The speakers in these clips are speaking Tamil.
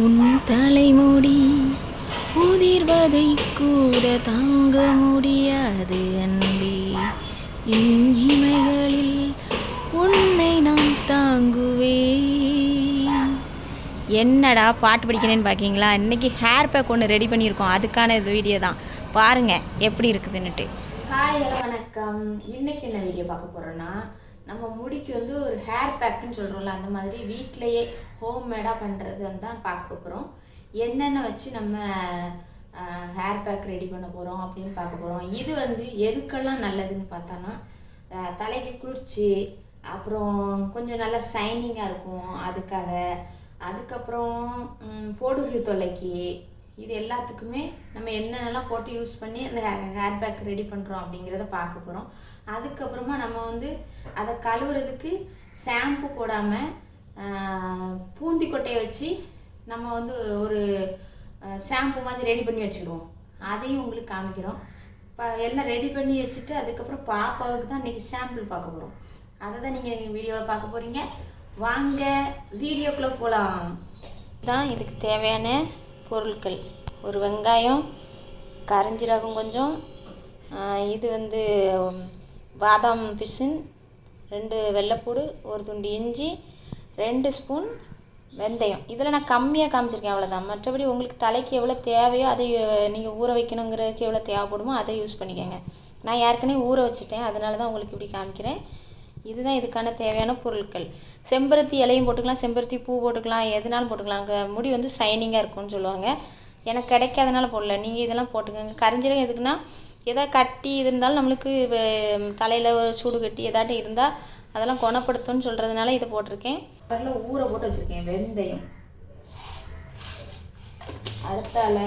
உன் தலைமுடி உதிர்வதை கூட தாங்க முடியாது அன்பே. என் இமைகளில் உன்னை நான் தாங்குவேன். என்னடா பாட்டு படிக்கிறேன்னு பார்க்கீங்களா இன்றைக்கி ஹேர் பேக் ஒன்று ரெடி பண்ணியிருக்கோம். அதுக்கான இது வீடியோ தான். பாருங்கள் எப்படி இருக்குதுன்னுட்டு. ஹாய் வணக்கம். இன்றைக்கி என்ன வீடியோ பார்க்க போகிறோன்னா நம்ம முடிக்கு வந்து ஒரு ஹேர் பேக்குன்னு சொல்கிறோம்ல அந்த மாதிரி வீட்டிலையே ஹோம் மேடாக பண்ணுறது வந்து தான் பார்க்க போகிறோம் என்னென்ன வச்சு நம்ம ஹேர் பேக் ரெடி பண்ண போகிறோம் அப்படின்னு பார்க்க போகிறோம் இது வந்து எதுக்கெல்லாம் நல்லதுன்னு பார்த்தோன்னா தலைக்கு குளிர்ச்சி அப்புறம் கொஞ்சம் நல்லா ஷைனிங்காக இருக்கும் அதுக்காக. அதுக்கப்புறம் போடுகு தொலைக்கு இது எல்லாத்துக்குமே நம்ம என்னென்னலாம் போட்டு யூஸ் பண்ணி அந்த ஹேர் பேக் ரெடி பண்ணுறோம் அப்படிங்கிறத பார்க்க போகிறோம் அதுக்கப்புறமா நம்ம வந்து அதை கழுவுறதுக்கு ஷாம்பு போடாமல் பூந்தி கொட்டையை வச்சு நம்ம வந்து ஒரு ஷாம்பு மாதிரி ரெடி பண்ணி வச்சுக்கிடுவோம் அதையும் உங்களுக்கு காமிக்கிறோம். இப்போ எல்லாம் ரெடி பண்ணி வச்சுட்டு அதுக்கப்புறம் பாப்பாவுக்கு தான் இன்றைக்கி ஷாம்பிள் பார்க்க போகிறோம் அதை தான் நீங்கள் வீடியோவில் பார்க்க போகிறீங்க வாங்க வீடியோக்குள்ளே போகலாம் தான் இதுக்கு தேவையான பொருட்கள். ஒரு வெங்காயம் கரைஞ்சிரகம் கொஞ்சம் இது வந்து பாதாம் பிசின் ரெண்டு வெள்ளைப்பூடு ஒரு துண்டு இஞ்சி ரெண்டு ஸ்பூன் வெந்தயம். இதில் நான் கம்மியாக காமிச்சிருக்கேன் அவ்வளோதான் மற்றபடி உங்களுக்கு தலைக்கு எவ்வளோ தேவையோ அதை நீங்கள் ஊற வைக்கணுங்கிறதுக்கு எவ்வளோ தேவைப்படுமோ அதை யூஸ் பண்ணிக்கோங்க. நான் ஏற்கனவே ஊற வச்சுட்டேன் அதனால தான் உங்களுக்கு இப்படி காமிக்கிறேன். இதுதான் இதுக்கான தேவையான பொருட்கள். செம்பருத்தி இலையும் போட்டுக்கலாம் செம்பருத்தி பூ போட்டுக்கலாம் எதுனாலும் போட்டுக்கலாம். அங்கே முடி வந்து ஷைனிங்காக இருக்கும்னு சொல்லுவாங்க. எனக்கு கிடைக்காதனால போடல. நீங்கள் இதெல்லாம் போட்டுக்கோங்க. கரிஞ்சீரகம் எதுக்குன்னா எதா கட்டி இது இருந்தாலும் நம்மளுக்கு தலையில் ஒரு சூடு கட்டி எதாட்டும் இருந்தால் அதெல்லாம் குணப்படுத்தும்னு சொல்கிறதுனால இதை போட்டிருக்கேன். அதில் ஊற போட்டு வச்சுருக்கேன் வெந்தயம். அடுத்தால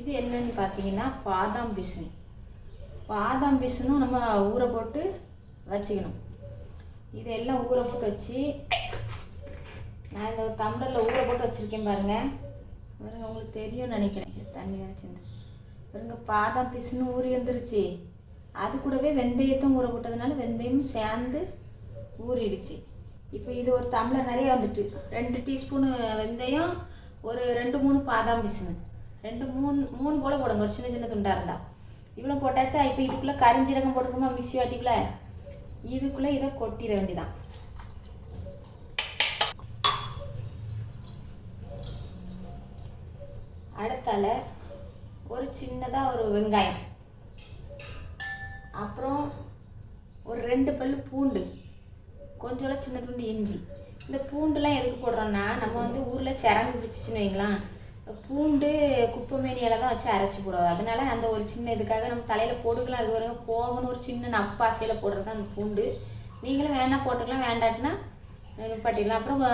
இது என்னன்னு பார்த்தீங்கன்னா பாதாம் பிசுனி. பாதாம் பிசுனும் நம்ம ஊற போட்டு வச்சுக்கணும். இதெல்லாம் ஊற போட்டு வச்சு நான் இந்த ஒரு டம்ளரில் ஊற போட்டு வச்சுருக்கேன் பாருங்கள் பாருங்க உங்களுக்கு தெரியும்னு நினைக்கிறேன். தண்ணி வரைச்சிருந்து பாருங்க பாதாம் பிசுன்னு ஊறி வந்துருச்சு. அது கூடவே வெந்தயத்தும் ஊற போட்டதுனால வெந்தயமும் சேர்ந்து ஊறிடுச்சு. இப்போ இது ஒரு டம்ளர் நிறைய வந்துட்டு. ரெண்டு டீஸ்பூனு வெந்தயம் ஒரு ரெண்டு மூணு பாதாம் பிசுனு ரெண்டு மூணு மூணு போல் போடுங்க. ஒரு சின்ன சின்ன துண்டாக இருந்தால் இவ்வளோ போட்டாச்சா? இப்போ இதுக்குள்ளே கரிஞ்சீரகம் போட்டுக்கோமா மிக்சி வாட்டிக்குள்ளே? இதுக்குள்ளே இதை கொட்டிட வேண்டியதான் அடுத்தால ஒரு சின்னதாக ஒரு வெங்காயம். அப்புறம் ஒரு ரெண்டு பல்லு பூண்டு. கொஞ்சோட சின்ன துண்டு இஞ்சி. இந்த பூண்டுலாம் எதுக்கு போடுறோன்னா நம்ம வந்து ஊரில் சிறங்கு பிடிச்சிச்சின்னு வைங்களேன். பூண்டு குப்பை இலை தான் வச்சு அரைச்சி போடுவோம். அதனால அந்த ஒரு சின்ன இதுக்காக நம்ம தலையில் போட்டுக்கலாம். அது வரைக்கும் போகணும் ஒரு சின்ன நப்பாசையில் போடுறது தான் அந்த பூண்டு. நீங்களும் வேணால் போட்டுக்கலாம். வேண்டாட்டினா நிப்பாட்டிக்கலாம் அப்புறம்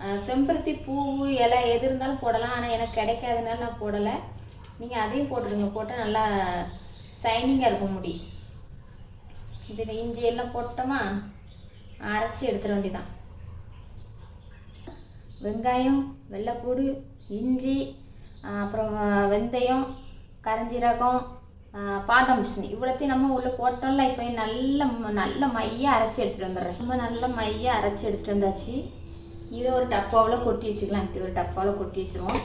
செம்பருத்தி பூ இலை எது இருந்தாலும் போடலாம். ஆனால் எனக்கு கிடைக்காதனால நான் போடலை. நீங்கள் அதையும் போட்டுடுங்க. போட்டால் நல்லா ஷைனிங்காக இருக்கும் முடி. இப்போ இந்த இஞ்சி எல்லாம் போட்டோமா? அரைச்சி எடுத்துட வேண்டியதான் வெங்காயம் வெள்ளைப்பூடு இஞ்சி அப்புறம் வெந்தயம் கரஞ்சீரகம் ஆஹ் இவ்வளோத்தையும் நம்ம உள்ளே போட்டோம்ல இப்போ நல்ல ம- நல்ல மையாக அரைச்சி எடுத்துகிட்டு வந்துடுறேன். ரொம்ப நல்ல மையாக அரைச்சி எடுத்துகிட்டு வந்தாச்சு. இதை ஒரு டப்பாவில் கொட்டி வச்சுக்கலாம். இப்படி ஒரு டப்பாவில் கொட்டி வச்சுருவோம்.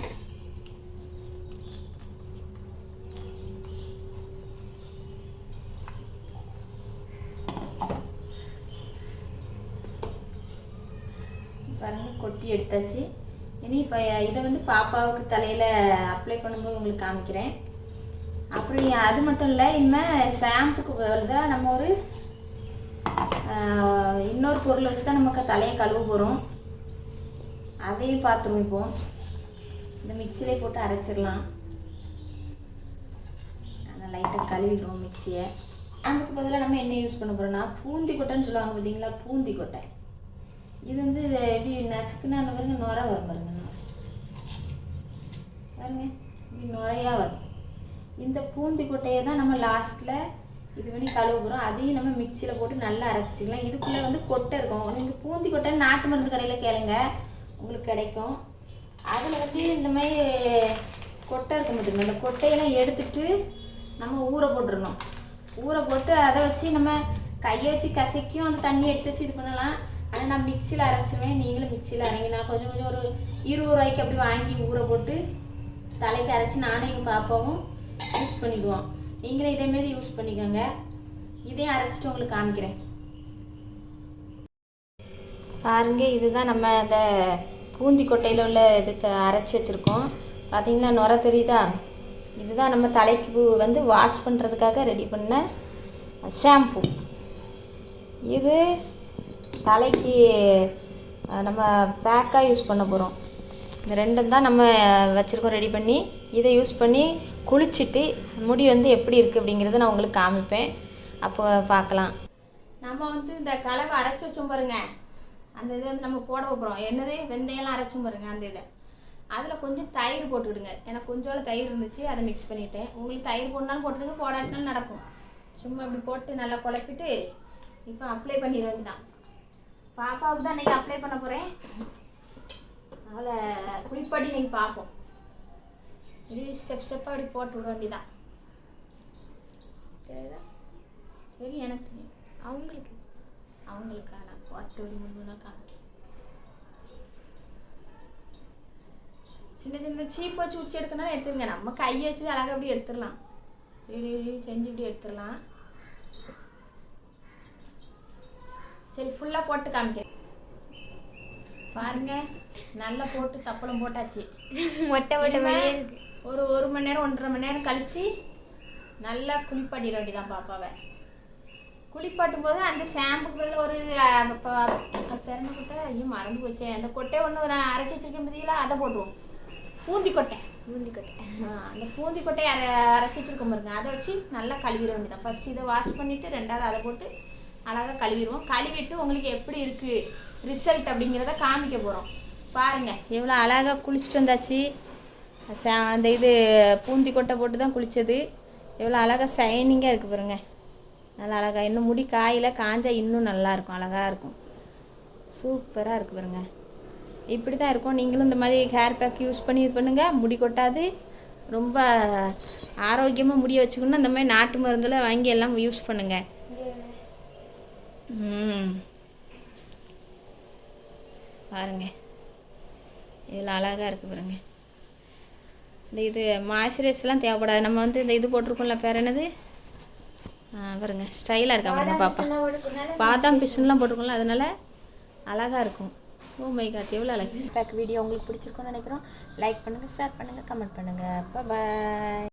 பாருங்க கொட்டி எடுத்தாச்சு. இனி இப்போ இதை வந்து பாப்பாவுக்கு தலையில் அப்ளை பண்ணும்போது உங்களுக்கு காமிக்கிறேன். அப்புறம் அது மட்டும் இல்லை இனிமேல் ஷாம்புக்கு வருதா நம்ம ஒரு இன்னொரு பொருள் வச்சு தான் நமக்கு தலையை கழுவ போகிறோம் அதையும் பார்த்துருவோம் இப்போ. இந்த மிக்சியிலே போட்டு அரைச்சிடலாம். நல்லா லைட்டாக கழுவிடுவோம் மிக்சியை. அதுக்கு பதிலாக நம்ம என்ன யூஸ் பண்ண போகிறோம்னா பூந்தி கொட்டைன்னு சொல்லுவாங்க பார்த்தீங்களா? பூந்தி கொட்டை இது வந்து எப்படி நசுக்குன்னு பாருங்க நுர வரும் பாருங்க. பாருங்க இப்படி நுரையாக வரும். இந்த பூந்தி கொட்டையை தான் நம்ம லாஸ்ட்டில் இது பண்ணி கழுவ போகிறோம் அதையும் நம்ம மிக்சியில் போட்டு நல்லா அரைச்சிக்கலாம். இதுக்குள்ளே வந்து கொட்டை இருக்கும். நீங்கள் பூந்தி கொட்டை நாட்டு மருந்து கடையில் கேளுங்க. உங்களுக்கு கிடைக்கும். அதில் வந்து இந்த மாதிரி கொட்டை இருக்க முடியும் அந்த கொட்டையெல்லாம் எடுத்துட்டு நம்ம ஊற போட்டுடணும் ஊற போட்டு அதை வச்சு நம்ம கையை வச்சு கசக்கியும் அந்த தண்ணி எடுத்து வச்சு இது பண்ணலாம். ஆனால் நான் மிக்சியில் அரைச்சிருவேன். நீங்களும் மிக்சியில் அரைங்க. நான் கொஞ்சம் கொஞ்சம் ஒரு இருபது ரூபாய்க்கு அப்படி வாங்கி ஊற போட்டு தலைக்கு அரைச்சி நானும் எங்கள் பாப்பாவும் யூஸ் பண்ணிக்குவோம். நீங்களும் இதேமாரி யூஸ் பண்ணிக்கோங்க. இதையும் அரைச்சிட்டு உங்களுக்கு காமிக்கிறேன். பாருங்க இதுதான் நம்ம அந்த பூந்தி கொட்டையில் உள்ள இது த- அரைச்சி வச்சுருக்கோம். பார்த்தீங்கன்னா நுர தெரியுதா? இதுதான் நம்ம தலைக்கு பூ- வந்து வாஷ் பண்ணுறதுக்காக ரெடி பண்ண ஷாம்பு இது தலைக்கு நம்ம பேக்காக யூஸ் பண்ண போகிறோம் இந்த ரெண்டும் தான் நம்ம வச்சுருக்கோம் ரெடி பண்ணி. இதை யூஸ் பண்ணி குளிச்சுட்டு முடி வந்து எப்படி இருக்குது அப்படிங்கிறத நான் உங்களுக்கு காமிப்பேன். அப்போ பார்க்கலாம். நம்ம வந்து இந்த கலவை அரைச்சி வச்சோம் பாருங்கள் அந்த இது வந்து நம்ம போட போகிறோம் என்னது? வெந்தயம்லாம் அரைச்சும் பாருங்க அந்த இதை. அதில் கொஞ்சம் தயிர் போட்டுவிடுங்க எனக்கு கொஞ்சோட தயிர் இருந்துச்சு அதை மிக்ஸ் பண்ணிட்டேன். உங்களுக்கு தயிர் போடனாலும் போட்டுருங்க போடாட்டினாலும் நடக்கும். சும்மா இப்படி போட்டு நல்லா குழப்பிட்டு இப்போ அப்ளை பண்ணிட வேண்டியதான் பாப்பாவுக்கு தான் இன்றைக்கி அப்ளை பண்ண போகிறேன் அவளை குளிப்பாட்டி நீங்கள் பார்ப்போம். இது ஸ்டெப் ஸ்டெப்பாக அப்படி போட்டு விட வேண்டியதான் தெரியுதா? தெரியும் எனக்கு தெரியும். அவங்களுக்கு அவங்களுக்கா நான் பார்த்து வழி முன்னா காமிக்க சின்ன சின்ன சீப் வச்சு உச்சி எடுக்கணும் எடுத்துருங்க நம்ம கையை வச்சு அழகாக அப்படி எடுத்துடலாம். இப்படி செஞ்சு இப்படி எடுத்துடலாம். சரி ஃபுல்லாக போட்டு காமிக்கிறேன். பாருங்க நல்லா போட்டு தப்பளம் போட்டாச்சு. மொட்டை மொட்டை ஒரு ஒரு மணி நேரம் ஒன்றரை மணி நேரம் கழிச்சு நல்லா குளிப்பாட்டிட வேண்டியதான் பாப்பாவை. குளிப்பாட்டும் போது அந்த ஷாம்புக்கு பதில் ஒரு திறந்த கொட்டை ஐயோ மறந்து போச்சே. அந்த கொட்டை ஒன்று நான் அரைச்சி வச்சிருக்கேன் பார்த்தீங்களா அதை போட்டுருவோம். பூந்தி கொட்டை. பூந்தி கொட்டை. அந்த பூந்தி கொட்டையை அரை அரைச்சி வச்சிருக்கோம் பாருங்க. அதை வச்சு நல்லா கழுவிட வேண்டியதான் ஃபர்ஸ்ட் இதை வாஷ் பண்ணிவிட்டு ரெண்டாவது அதை போட்டு அழகாக கழுவிடுவோம். கழுவிட்டு உங்களுக்கு எப்படி இருக்குது ரிசல்ட் அப்படிங்கிறத காமிக்க போகிறோம் பாருங்கள் எவ்வளோ அழகாக குளிச்சுட்டு வந்தாச்சு. ச- அந்த இது பூந்தி கொட்டை போட்டு தான் குளித்தது எவ்வளோ அழகாக ஷைனிங்காக இருக்குது பாருங்க. நல்லா அழகாக இன்னும் முடி காயில் காஞ்சால் இன்னும் நல்லாயிருக்கும் அழகாக இருக்கும். சூப்பராக இருக்குது பாருங்க. இப்படி தான் இருக்கும். நீங்களும் இந்த மாதிரி ஹேர் பேக் யூஸ் பண்ணி இது பண்ணுங்கள் முடி கொட்டாது. ரொம்ப ஆரோக்கியமாக முடிய வச்சுக்கணும் அந்த மாதிரி நாட்டு மருந்தில் வாங்கி எல்லாம் யூஸ் பண்ணுங்கள் பாருங்க. இவ்வளோ அழகாக இருக்குது பாருங்க. இந்த இது மாய்ஸ்சரைஸ்லாம் தேவைப்படாது. நம்ம வந்து இந்த இது போட்டிருக்கோம்ல பேர் என்னது? பாருங்க ஸ்டைலாக இருக்கா பாருங்க பாப்பா. பாதாம் பிசுன்லாம் போட்டிருக்கோம்ல அதனால அழகாக இருக்கும். ஓ மை காட் எவ்வளோ அழகு. பேக் வீடியோ உங்களுக்கு பிடிச்சிருக்கும்னு நினைக்கிறோம். லைக் பண்ணுங்கள் ஷேர் பண்ணுங்கள் கமெண்ட் பண்ணுங்கள் பாய்